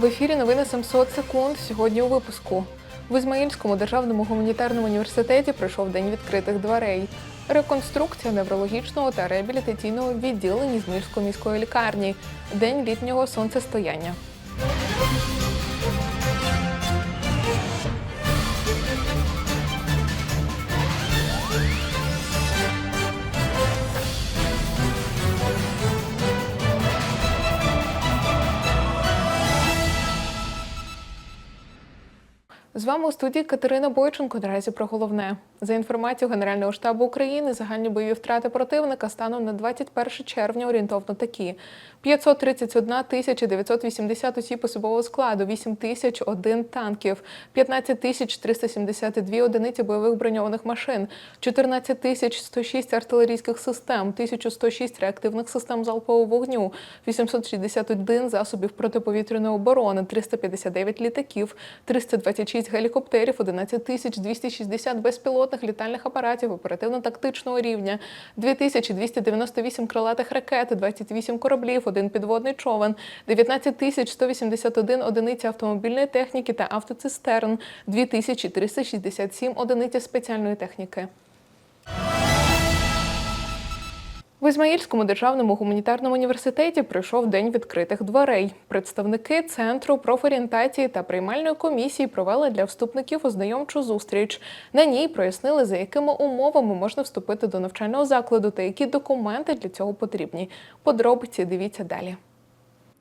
В ефірі новини 700 секунд. Сьогодні у випуску. В Ізмаїльському державному гуманітарному університеті пройшов день відкритих дверей. Реконструкція неврологічного та реабілітаційного відділень Ізмаїльської міської лікарні. День літнього сонцестояння. З вами у студії Катерина Бойченко. Наразі про головне. За інформацією Генерального штабу України, загальні бойові втрати противника станом на 21 червня орієнтовно такі: 531 тисяча 980 осіб особового складу, 8 тисяч 1 танків, 15 тисяч 372 одиниці бойових броньованих машин, 14 тисяч 106 артилерійських систем, 1106 реактивних систем залпового вогню, 861 засобів протиповітряної оборони, 359 літаків, 326 гелікоптерів, 11 тисяч 260 безпілотних літальних апаратів оперативно-тактичного рівня, 2298 крилатих ракет, 28 кораблів, один підводний човен, 19 тисяч 181 одиниці автомобільної техніки та автоцистерн, 2367 одиниці спеціальної техніки. В Ізмаїльському державному гуманітарному університеті пройшов день відкритих дверей. Представники центру профорієнтації та приймальної комісії провели для вступників ознайомчу зустріч. На ній прояснили, за якими умовами можна вступити до навчального закладу та які документи для цього потрібні. Подробиці дивіться далі.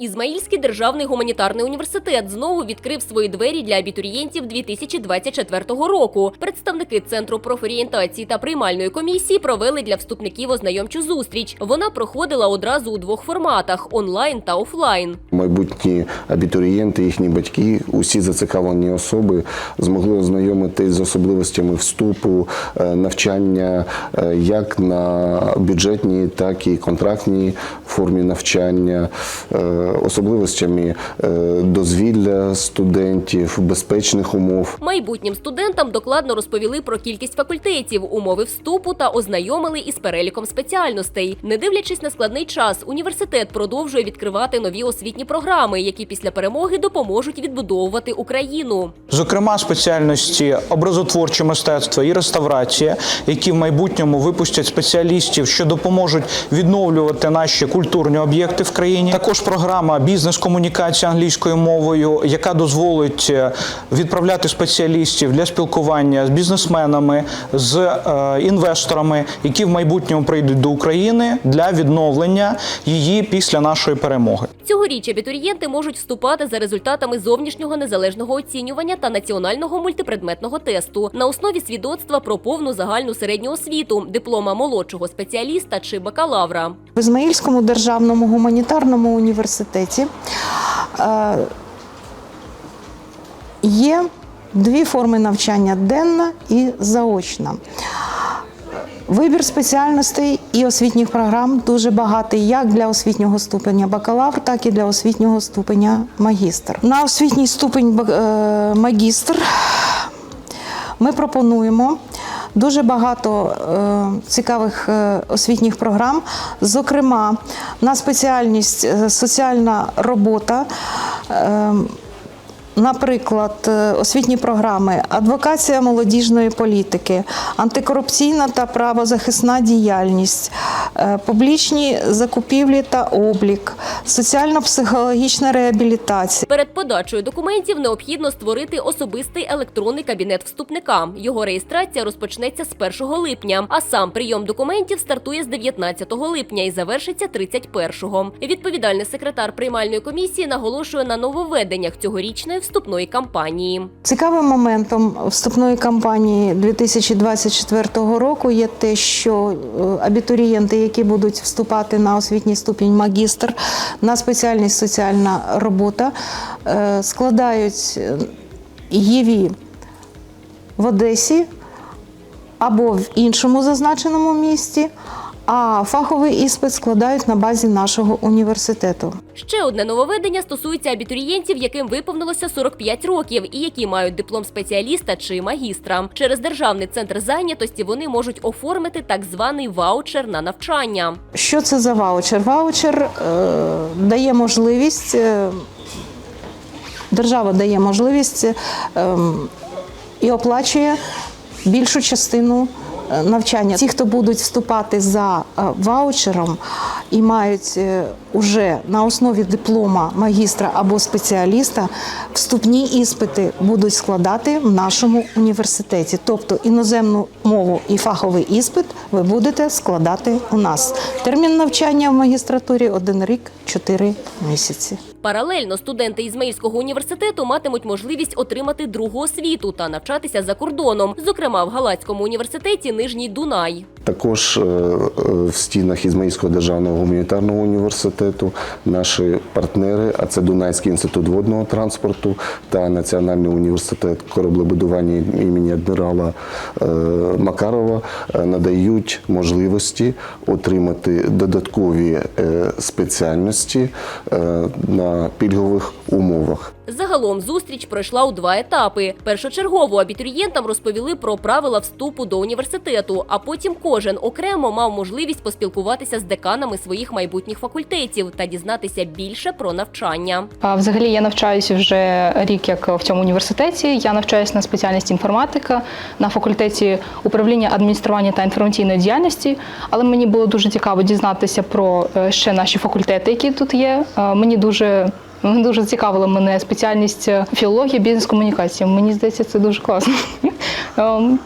Ізмаїльський державний гуманітарний університет знову відкрив свої двері для абітурієнтів 2024 року. Представники центру профорієнтації та приймальної комісії провели для вступників ознайомчу зустріч. Вона проходила одразу у двох форматах онлайн та офлайн. Майбутні абітурієнти, їхні батьки, усі зацікавлені особи змогли ознайомитись з особливостями вступу, е, навчання е, як на бюджетній, так і контрактній формі навчання, е, особливостями е, дозвілля студентів, безпечних умов. Майбутнім студентам докладно розповіли про кількість факультетів, умови вступу та ознайомили із переліком спеціальностей. Не дивлячись на складний час, університет продовжує відкривати нові освітні програми, які після перемоги допоможуть відбудовувати Україну. Зокрема, спеціальності образотворче мистецтво і реставрація, які в майбутньому випустять спеціалістів, що допоможуть відновлювати наші культурні об'єкти в країні. Також програма бізнес-комунікація англійською мовою, яка дозволить е, відправляти спеціалістів для спілкування з бізнесменами, з е, інвесторами, які в майбутньому прийдуть до України для відновлення її після нашої перемоги. Цьогоріч абітурієнти можуть вступати за результатами зовнішнього незалежного оцінювання та національного мультипредметного тесту на основі свідоцтва про повну загальну середню освіту, диплома молодшого спеціаліста чи бакалавра. В Ізмаїльському державному гуманітарному університеті е, є дві форми навчання денна і заочна. Вибір спеціальностей і освітніх програм дуже багатий як для освітнього ступеня бакалавр, так і для освітнього ступеня магістр. На освітній ступень е, магістр ми пропонуємо дуже багато е, цікавих е, освітніх програм. Зокрема, на спеціальність е, соціальна робота. Наприклад, е, освітні програми адвокація молодіжної політики, антикорупційна та правозахисна діяльність, е, публічні закупівлі та облік, соціально-психологічна реабілітація. Перед подачею документів необхідно створити особистий електронний кабінет вступника. Його реєстрація розпочнеться з 1 липня, а сам прийом документів стартує з 19 липня і завершиться 31-го. Відповідальний секретар приймальної комісії наголошує на нововведеннях цьогорічної вступної кампанії. Цікавим моментом вступної кампанії 2024 року є те, що е, абітурієнти, які будуть вступати на освітній ступінь магістр на спеціальність соціальна робота, е, складають е, ЄВІ в Одесі або в іншому зазначеному місті. А фаховий іспит складають на базі нашого університету. Ще одне нововведення стосується абітурієнтів, яким виповнилося 45 років і які мають диплом спеціаліста чи магістра. Через державний центр зайнятості вони можуть оформити так званий ваучер на навчання. Що це за ваучер? Ваучер е, дає можливість е, держава дає можливість ем, і оплачує більшу частину е, навчання. Ті, хто будуть вступати за е, ваучером і мають е, уже на основі диплома магістра або спеціаліста, вступні іспити будуть складати в нашому університеті. Тобто іноземну мову і фаховий іспит ви будете складати у нас. Термін навчання в магістратурі один рік, чотири місяці. Паралельно студенти Ізмаїльського університету матимуть можливість отримати другу освіту та навчатися за кордоном, зокрема в Галацькому університеті Нижній Дунай. Також е, е, в стінах Ізмаїльського державного гуманітарного університету наші партнери, а це Дунайський інститут водного транспорту та Національний університет кораблебудування імені адмірала е, Макарова, е, надають можливості отримати додаткові е, спеціальності на пільгових умовах. Загалом зустріч пройшла у два етапи. Першочергово абітурієнтам розповіли про правила вступу до університету, а потім кожен окремо мав можливість поспілкуватися з деканами своїх майбутніх факультетів та дізнатися більше про навчання. А, Взагалі я навчаюся вже рік як в цьому університеті. Я навчаюся на спеціальності інформатика на факультеті управління адміністрування та інформаційної діяльності. Але мені було дуже цікаво дізнатися про е, ще наші факультети, які тут є. Е, Мені дуже Дуже цікавила мене спеціальність е, філологія, бізнес-комунікація. Мені здається, це дуже класно. Ем,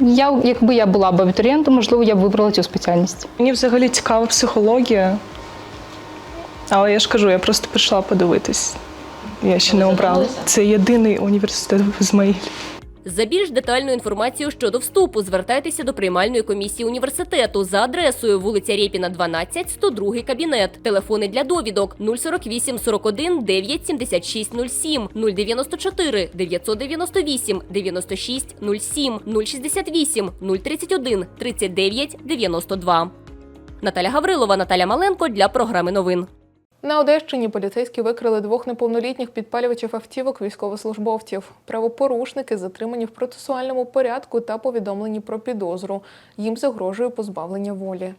Я, якби я була б абітурієнтом, можливо, я б вибрала цю спеціальність. Мені взагалі цікава психологія. Але я ж кажу, я просто прийшла подивитись. Я ще не обрала. Це єдиний університет в Ізмаїлі. За більш детальну інформацію щодо вступу звертайтеся до приймальної комісії університету за адресою вулиця Рєпіна, 12, 102 кабінет. Телефони для довідок 048 41 9 76 07, 094 998 96 07, 068 031 39 92. Наталя Гаврилова, Наталя Маленко для програми новин. На Одещині поліцейські викрили двох неповнолітніх підпалювачів автівок військовослужбовців. Правопорушники затримані в процесуальному порядку та повідомлені про підозру. Їм загрожує позбавлення волі.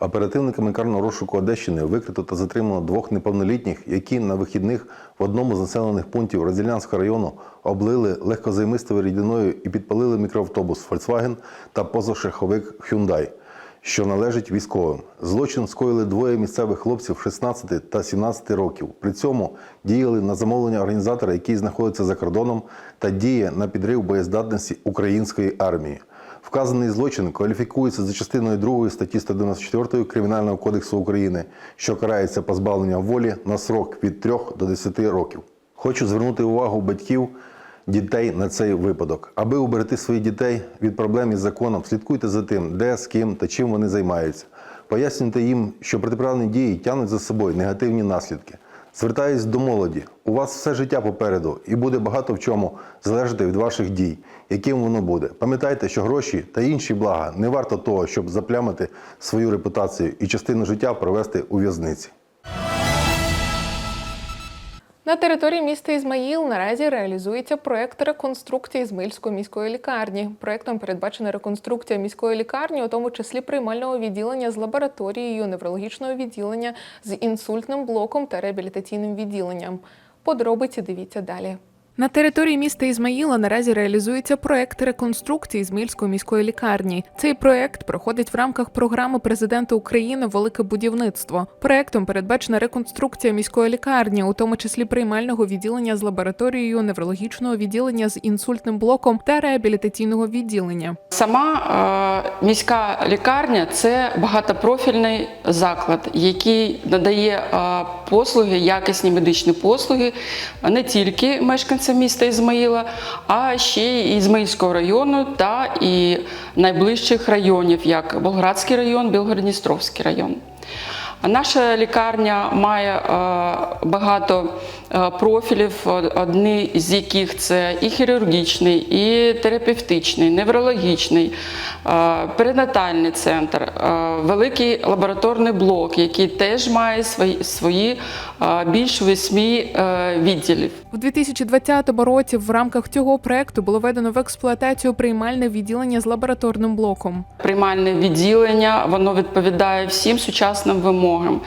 Оперативниками карного розшуку Одещини викрито та затримано двох неповнолітніх, які на вихідних в одному з населених пунктів Розділянського району облили легкозаймистою рідиною і підпалили мікроавтобус Volkswagen та позашаховик Hyundai, що належить військовим. Злочин скоїли двоє місцевих хлопців 16 та 17 років. При цьому діяли на замовлення організатора, який знаходиться за кордоном, та діє на підрив боєздатності української армії. Вказаний злочин кваліфікується за частиною 2 статті 194 Кримінального кодексу України, що карається позбавленням волі на срок від 3 до 10 років. Хочу звернути увагу батьків дітей на цей випадок. Аби уберегти своїх дітей від проблем із законом, слідкуйте за тим, де, з ким та чим вони займаються. Пояснюйте їм, що протиправні дії тягнуть за собою негативні наслідки. Звертаюсь до молоді. У вас все життя попереду і буде багато в чому залежати від ваших дій, яким воно буде. Пам'ятайте, що гроші та інші блага не варто того, щоб заплямити свою репутацію і частину життя провести у в'язниці. На території міста Ізмаїл наразі реалізується проект реконструкції Ізмаїльської міської лікарні. Проектом передбачена реконструкція міської лікарні, у тому числі приймального відділення з лабораторією, неврологічного відділення з інсультним блоком та реабілітаційним відділенням. Подробиці дивіться далі. На території міста Ізмаїла наразі реалізується проект реконструкції Ізмаїльської міської лікарні. Цей проект проходить в рамках програми президента України Велике будівництво. Проектом передбачена реконструкція міської лікарні, у тому числі приймального відділення з лабораторією, неврологічного відділення з інсультним блоком та реабілітаційного відділення. Сама е, міська лікарня це багатопрофільний заклад, який надає е, послуги, якісні медичні послуги не тільки мешканцям міста Ізмаїла, а ще й Ізмаїльського району та і найближчих районів, як Болградський район, Білгородністровський район. Наша лікарня має е, багато профілів, одні з яких це і хірургічний, і терапевтичний, неврологічний, е, перинатальний центр, е, великий лабораторний блок, який теж має свої, свої е, більш восьми е, відділів. У 2020 році в рамках цього проекту було введено в експлуатацію приймальне відділення з лабораторним блоком. Приймальне відділення воно відповідає всім сучасним вимогам.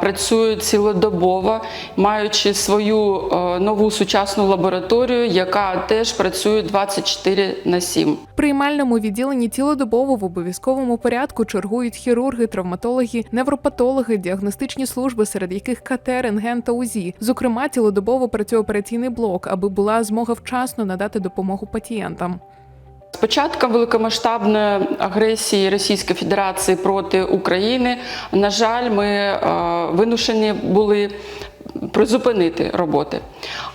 Працює цілодобово, маючи маючи свою е, нову сучасну лабораторію, яка теж працює 24 на 7. В приймальному відділенні цілодобово в обов'язковому порядку чергують хірурги, травматологи, невропатологи, діагностичні служби, серед яких КТ, рентген та УЗІ. Зокрема, цілодобово працює операційний блок, аби була змога вчасно надати допомогу пацієнтам. З початком великомасштабної агресії Російської Федерації проти України, на жаль, ми е, вимушені були призупинити роботи.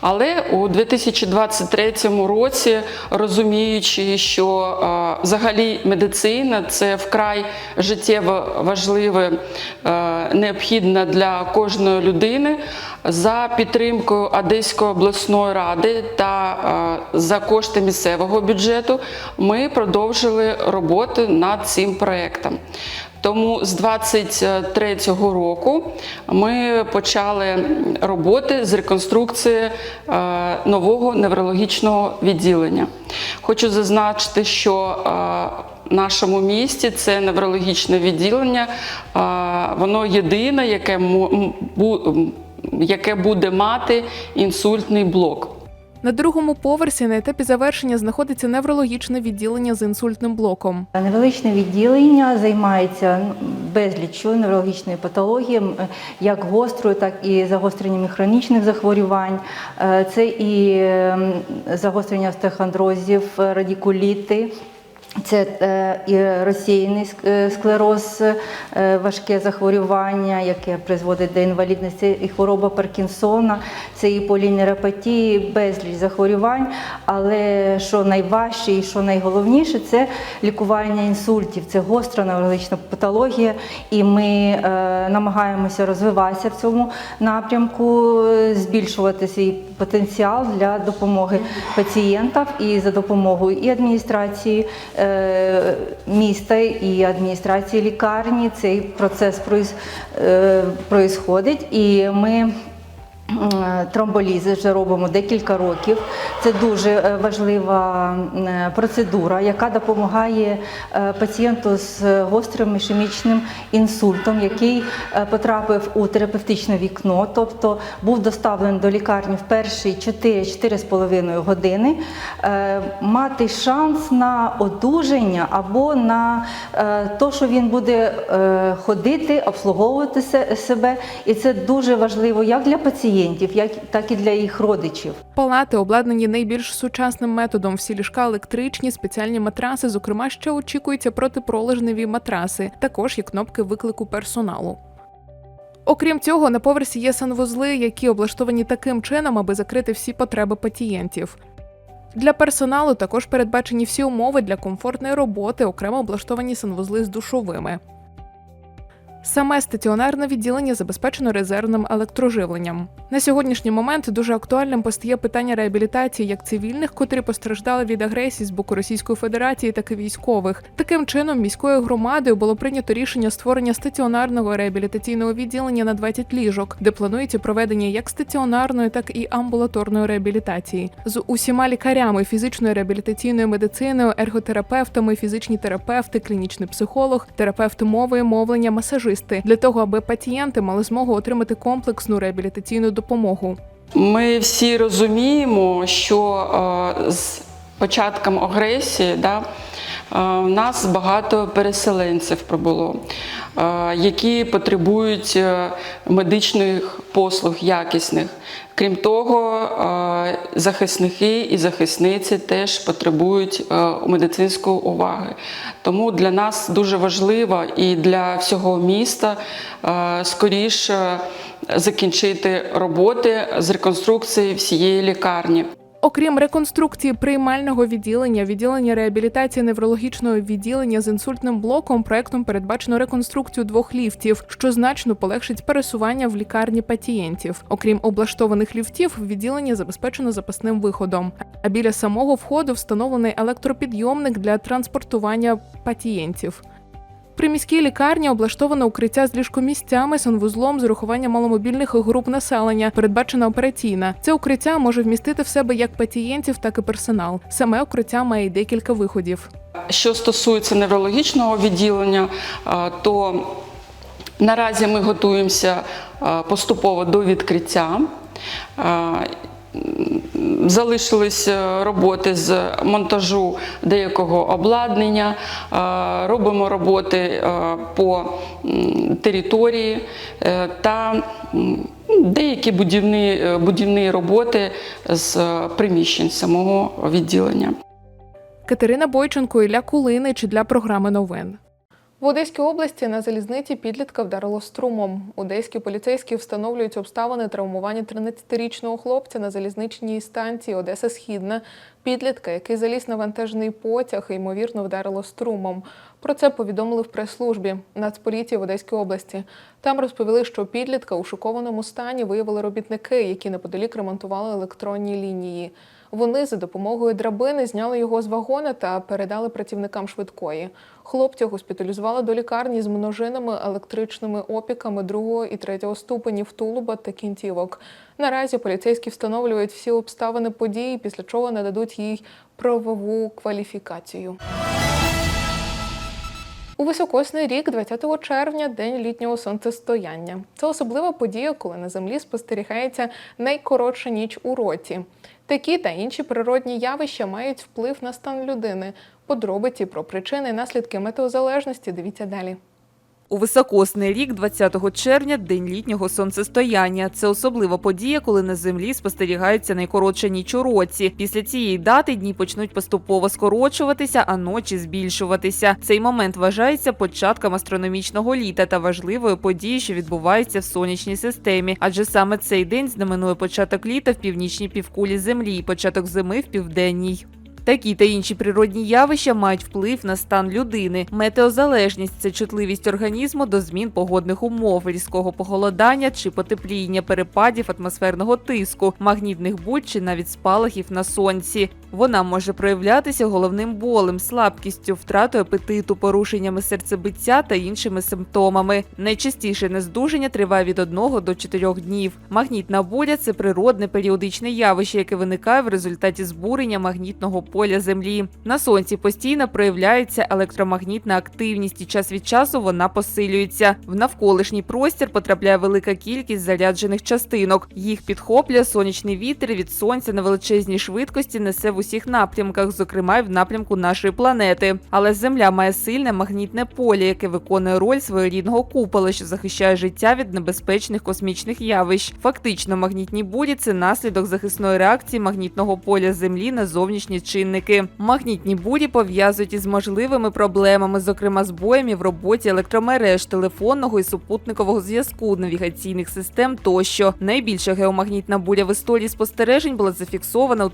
Але у 2023 році, розуміючи, що взагалі медицина це вкрай життєво важливе, е, необхідне для кожної людини, за підтримкою Одеської обласної ради та за кошти місцевого бюджету ми продовжили роботу над цим проєктом. Тому з 23-го року ми почали роботи з реконструкції е, нового неврологічного відділення. Хочу зазначити, що е, в нашому місті це неврологічне відділення, е, воно єдине, яке яке буде мати інсультний блок. На другому поверсі на етапі завершення знаходиться неврологічне відділення з інсультним блоком. Невеличне відділення займається ну, безліччю неврологічної патології, як гострою, так і загостреннями хронічних захворювань. Е, Це і загострення остеохондрозів, е, радикуліти. Це е, і розсіяний е, склероз, е, важке захворювання, яке призводить до інвалідності, і хвороба Паркінсона, це і полінейропатії, безліч захворювань. Але що найважче і що найголовніше, це лікування інсультів, це гостра неврологічна патологія. І ми намагаємося розвиватися в цьому напрямку, збільшувати свій потенціал для допомоги пацієнтам і за допомогою і адміністрації міста, і адміністрації лікарні цей процес произ- е. І ми Е, Тромболізи вже робимо декілька років. Це дуже е, важлива е, процедура, яка допомагає е, пацієнту з гострим ішемічним інсультом, який е, потрапив у терапевтичне вікно, тобто був доставлений до лікарні в перші 4-4,5 години, е, мати шанс на одужання або на те, що він буде е, ходити, обслуговувати себе. І це дуже важливо як для пацієнтів, як так і для їх родичів. Палати обладнані найбільш сучасним методом. Всі ліжка електричні, спеціальні матраси. Зокрема, ще очікуються протипролежневі матраси. Також є кнопки виклику персоналу. Окрім цього, на поверсі є санвузли, які облаштовані таким чином, аби закрити всі потреби пацієнтів. Для персоналу також передбачені всі умови для комфортної роботи, окремо облаштовані санвузли з душовими. Саме стаціонарне відділення забезпечено резервним електроживленням. На сьогоднішній момент дуже актуальним постає питання реабілітації як цивільних, котрі постраждали від агресії з боку Російської Федерації, так і військових. Таким чином, міською громадою було прийнято рішення створення стаціонарного реабілітаційного відділення на 20 ліжок, де планується проведення як стаціонарної, так і амбулаторної реабілітації з усіма лікарями фізичною реабілітаційною медициною, ерготерапевтами, фізичні терапевти, клінічний психолог, терапевти мови, мовлення, масажисти для того, аби пацієнти мали змогу отримати комплексну реабілітаційну допомогу. Ми всі розуміємо, що е, з початком агресії да, е, в нас багато переселенців прибуло, е, які потребують медичних послуг якісних. Крім того, захисники і захисниці теж потребують е, медицинської уваги. Тому для нас дуже важливо і для всього міста е, скоріше закінчити роботи з реконструкції всієї лікарні. Окрім реконструкції приймального відділення, відділення реабілітації неврологічного відділення з інсультним блоком, проектом передбачено реконструкцію двох ліфтів, що значно полегшить пересування в лікарні пацієнтів. Окрім облаштованих ліфтів, відділення забезпечено запасним виходом. А біля самого входу встановлений електропідйомник для транспортування пацієнтів. При міській лікарні облаштовано укриття з ліжкомісцями, санвузлом з урахуванням маломобільних груп населення, передбачена операційна. Це укриття може вмістити в себе як пацієнтів, так і персонал. Саме укриття має декілька виходів. Що стосується неврологічного відділення, е, то наразі ми готуємося е, поступово до відкриття. Залишились е, роботи з монтажу деякого обладнання, е, робимо роботи е, по території та деякі будівні, будівні роботи з приміщень самого відділення. Катерина Бойченко, Ілля Кулинич для програми новин. В Одеській області на залізниці підлітка вдарило струмом. Одеські поліцейські встановлюють обставини травмування 13-річного хлопця на залізничній станції Одеса Східна. Підлітка, який заліз на вантажний потяг, ймовірно вдарило струмом. Про це повідомили в прес-службі Нацполіції в Одеській області. Там розповіли, що підлітка у шокованому стані виявили робітники, які неподалік ремонтували електронні лінії. Вони за допомогою драбини зняли його з вагона та передали працівникам швидкої. Хлопця госпіталізували до лікарні з множинами електричними опіками другого і третього ступенів тулуба та кінцівок. Наразі поліцейські встановлюють всі обставини події, після чого нададуть їй правову кваліфікацію. У високосний рік, 20 червня, день літнього сонцестояння. Це особлива подія, коли на землі спостерігається найкоротша ніч у році. Такі та інші природні явища мають вплив на стан людини. Подробиці про причини і наслідки метеозалежності дивіться далі. У високосний рік, 20 червня, день літнього сонцестояння. Це особлива подія, коли на землі спостерігається найкоротша ніч у році. Після цієї дати дні почнуть поступово скорочуватися, а ночі збільшуватися. Цей момент вважається початком астрономічного літа та важливою подією, що відбувається в сонячній системі. Адже саме цей день знаменує початок літа в північній півкулі землі і початок зими в південній. Такі та інші природні явища мають вплив на стан людини. Метеозалежність це чутливість організму до змін погодних умов, різкого похолодання чи потепління, перепадів атмосферного тиску, магнітних буль чи навіть спалахів на сонці. Вона може проявлятися головним болем, слабкістю, втратою апетиту, порушеннями серцебиття та іншими симптомами. Найчастіше нездужання триває від 1 до 4 днів. Магнітна буря це природне періодичне явище, яке виникає в результаті збурення магнітного поля Землі. На сонці постійно проявляється електромагнітна активність, і час від часу вона посилюється. В навколишній простір потрапляє велика кількість заряджених частинок. Їх підхоплює сонячний вітер від сонця на величезній швидкості несе в усіх напрямках, зокрема й в напрямку нашої планети. Але Земля має сильне магнітне поле, яке виконує роль своєрідного купола, що захищає життя від небезпечних космічних явищ. Фактично, магнітні бурі це наслідок захисної реакції магнітного поля Землі на зовнішні чинники. Магнітні бурі пов'язують із можливими проблемами, зокрема збоями в роботі електромереж, телефонного і супутникового зв'язку, навігаційних систем тощо. Найбільша геомагнітна буря в історії спостережень була зафіксована у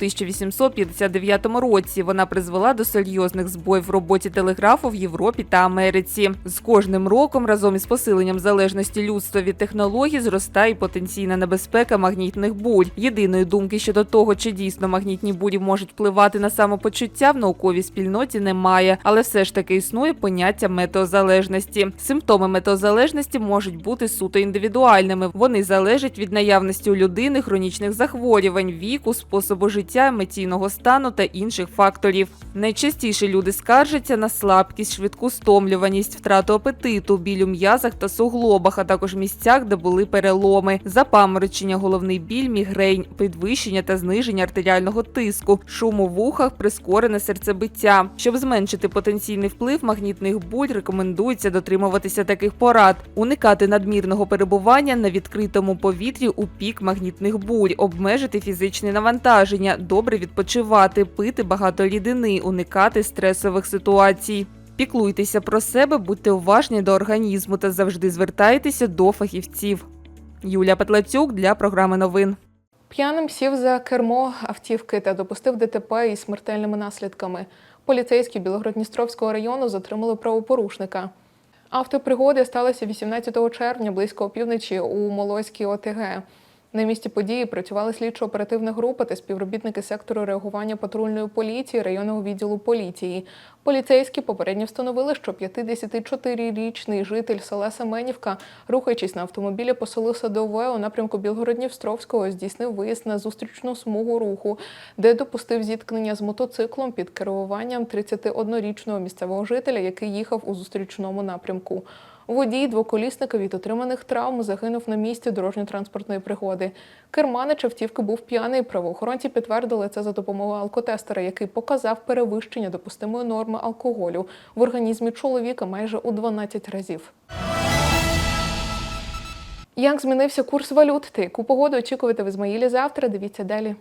1859 році. Вона призвела до серйозних збоїв в роботі телеграфу в Європі та Америці. З кожним роком разом із посиленням залежності людства від технологій зростає потенційна небезпека магнітних бурь. Єдиної думки щодо того, чи дійсно магнітні бурі можуть впливати на самопочуття в науковій спільноті немає, але все ж таки існує поняття метеозалежності. Симптоми метеозалежності можуть бути суто індивідуальними. Вони залежать від наявності у людини хронічних захворювань, віку, способу життя, емоційного стану та інших факторів. Найчастіше люди скаржаться на слабкість, швидку стомлюваність, втрату апетиту, біль у м'язах та суглобах, а також місцях, де були переломи, запаморочення, головний біль, мігрень, підвищення та зниження артеріального тиску, шум у вухах, прискорене серцебиття. Щоб зменшити потенційний вплив магнітних бурь, рекомендується дотримуватися таких порад: уникати надмірного перебування на відкритому повітрі у пік магнітних бурь, обмежити фізичне навантаження, добре відпочивати, пити багато рідини, уникати стресових ситуацій. Піклуйтеся про себе, будьте уважні до організму та завжди звертайтеся до фахівців. Юлія Петлацюк для програми новин. П'яним сів за кермо автівки та допустив ДТП із смертельними наслідками. Поліцейські Білогородністровського району затримали правопорушника. Автопригоди сталися 18 червня близько опівночі у Молоській ОТГ. На місці події працювали слідчо-оперативна група та співробітники сектору реагування патрульної поліції районного відділу поліції. Поліцейські попередньо встановили, що 54-річний житель села Семенівка, рухаючись на автомобілі по селу Садове у напрямку Білгородністровського, здійснив виїзд на зустрічну смугу руху, де допустив зіткнення з мотоциклом під керуванням 31-річного місцевого жителя, який їхав у зустрічному напрямку. Водій двоколісника від отриманих травм загинув на місці дорожньо-транспортної пригоди. Керманич автівки був п'яний. Правоохоронці підтвердили це за допомогою алкотестера, який показав перевищення допустимої норми алкоголю в організмі чоловіка майже у 12 разів. Як змінився курс валют та яку погоду очікувати в Ізмаїлі завтра? Дивіться далі.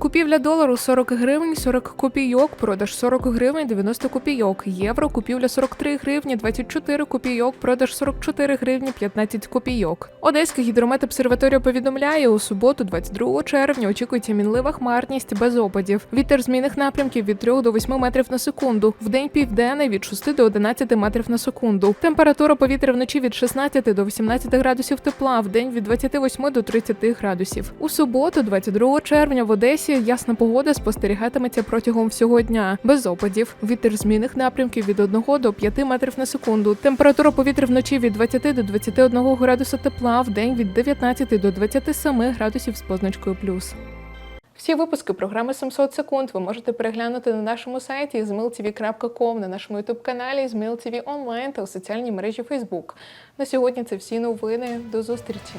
Купівля долару 40 гривень 40 копійок, продаж 40 гривень 90 копійок, євро купівля 43 гривні 24 копійок, продаж 44 гривні 15 копійок. Одеська гідрометобсерваторія повідомляє, у суботу, 22 червня, очікується мінлива хмарність без опадів. Вітер змінних напрямків від 3 до 8 метрів на секунду. В день південний від 6 до 11 метрів на секунду. Температура повітря вночі від 16 до 18 градусів тепла, в день від 28 до 30 градусів. У суботу, 22 червня, в Одесі ясна погода спостерігатиметься протягом всього дня, без опадів. Вітер змінних напрямків від 1 до 5 метрів на секунду. Температура повітря вночі від 20 до 21 градуса тепла, в день від 19 до 27 градусів з позначкою плюс. Всі випуски програми 700 секунд ви можете переглянути на нашому сайті zmiltv.com, на нашому ютуб-каналі zmiltv онлайн та у соціальній мережі Facebook. На сьогодні це всі новини. До зустрічі!